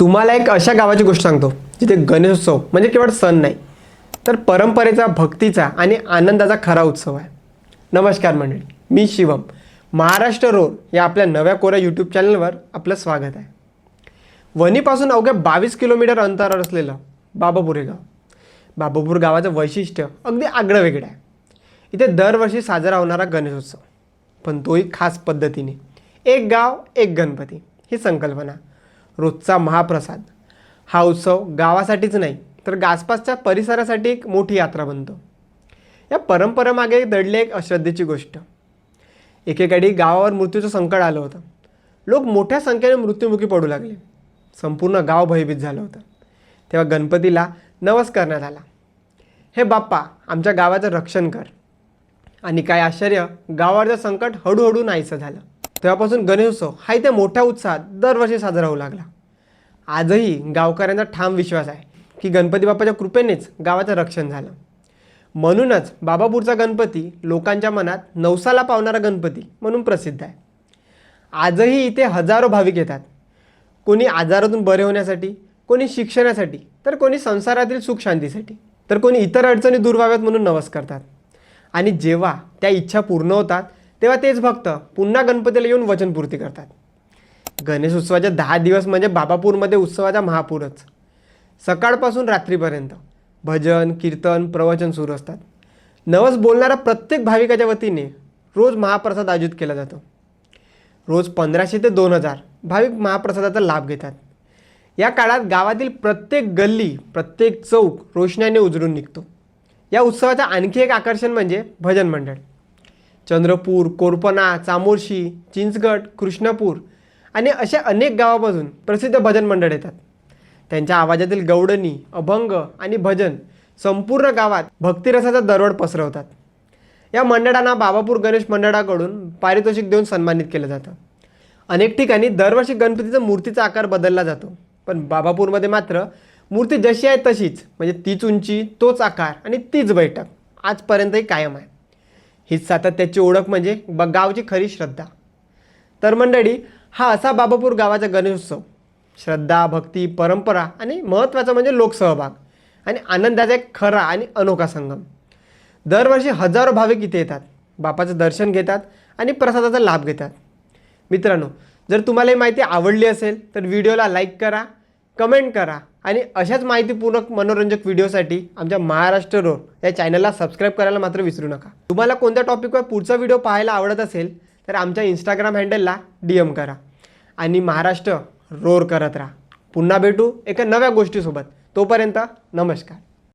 तुम्हाला एक अशा गावाची गोष्ट सांगतो जिथे गणेशोत्सव म्हणजे केवळ सण नाही तर परंपरेचा भक्तीचा आणि आनंदाचा खरा उत्सव आहे. नमस्कार मंडळी मी शिवम. महाराष्ट्र रोल या आपल्या नव्या कोऱ्या यूट्यूब चॅनलवर आपलं स्वागत आहे. वणीपासून अवघ्या बावीस किलोमीटर अंतरावर असलेलं बाबापूर हे गाव. बाबापूर गावाचं वैशिष्ट्य अगदी आगळं वेगळं आहे. इथे दरवर्षी साजरा होणारा गणेशोत्सव. पण तोही खास पद्धतीने. एक गाव एक गणपती ही संकल्पना. रोजचा महाप्रसाद. हा उत्सव गावासाठीच नाही तर आसपासच्या परिसरासाठी एक मोठी यात्रा बनतो. या परंपरेमागे दडली एक अश्रद्धेची गोष्ट. एकेकाळी गावावर मृत्यूचं संकट आलं होतं. लोक मोठ्या संख्येने मृत्युमुखी पडू लागले. संपूर्ण गाव भयभीत झालं होतं. तेव्हा गणपतीला नवस करण्यात आला. हे बाप्पा आमच्या गावाचं रक्षण कर. आणि काय आश्चर्य गावावरचं संकट हळूहळू नाहीसं झालं. तेव्हापासून गणेशोत्सव हा इथे मोठ्या उत्साहात दरवर्षी साजरा होऊ लागला. आजही गावकऱ्यांचा ठाम विश्वास आहे की गणपती बाप्पाच्या कृपेनेच गावाचं रक्षण झालं. म्हणूनच बाबापूरचा गणपती लोकांच्या मनात नवसाला पावणारा गणपती म्हणून प्रसिद्ध आहे. आजही इथे हजारो भाविक येतात. कोणी आजारातून बरे होण्यासाठी कोणी शिक्षणासाठी तर कोणी संसारातील सुख शांतीसाठी तर कोणी इतर अडचणी दूर व्हाव्यात म्हणून नवस करतात. आणि जेव्हा त्या इच्छा पूर्ण होतात तेव्हा तेच भक्त पुन्हा गणपतीला येऊन वचनपूर्ती करतात. गणेश उत्सवाच्या दहा दिवस म्हणजे बाबापूरमध्ये उत्सवाचा महापूरच. सकाळपासून रात्रीपर्यंत भजन कीर्तन प्रवचन सुरू असतात. नवस बोलणाऱ्या प्रत्येक भाविकाच्या वतीने रोज महाप्रसाद आयोजित केला जातो. रोज पंधराशे ते दोन हजार भाविक महाप्रसादाचा लाभ घेतात. या काळात गावातील प्रत्येक गल्ली प्रत्येक चौक रोषणाने उजळून निघतो. या उत्सवाचं आणखी एक आकर्षण म्हणजे भजन मंडळ. चंद्रपूर कोरपना चामोर्शी चिंचगड कृष्णपूर आणि अशा अनेक गावापासून प्रसिद्ध भजन मंडळ येतात. त्यांच्या आवाजातील गवडणी अभंग आणि भजन संपूर्ण गावात भक्तिरसाचा दरवड पसरवतात. या मंडळांना बाबापूर गणेश मंडळाकडून पारितोषिक देऊन सन्मानित केलं जातं. अनेक ठिकाणी दरवर्षी गणपतीचा मूर्तीचा आकार बदलला जातो. पण बाबापूरमध्ये मात्र मूर्ती जशी आहे तशीच म्हणजे तीच उंची तोच आकार आणि तीच बैठक आजपर्यंतही कायम आहे. हीच सातत्याची ओळख म्हणजे ब गावची खरी श्रद्धा. तर मंडळी हा असा बाबापूर गावाचा गणेशोत्सव. श्रद्धा भक्ती परंपरा आणि महत्त्वाचं म्हणजे लोकसहभाग आणि आनंदाचा एक खरा आणि अनोखा संगम. दरवर्षी हजारो भाविक इथे येतात बापाचं दर्शन घेतात आणि प्रसादाचा लाभ घेतात. मित्रांनो जर तुम्हाला ही माहिती आवडली असेल तर व्हिडिओला लाईक करा कमेंट करा. आणि अशाच माहितीपूर्वक मनोरंजक व्हिडिओसाठी आमच्या महाराष्ट्र रोड या चॅनलला सबस्क्राईब करायला मात्र विसरू नका. तुम्हाला कोणत्या टॉपिकवर पुढचा व्हिडिओ पाहायला आवडत असेल तर आमच्या इंस्टाग्राम हँडलला डी एम करा. आणि महाराष्ट्र रोर करत राहा. पुन्हा भेटू एका नव्या गोष्टीसोबत. तोपर्यंत नमस्कार.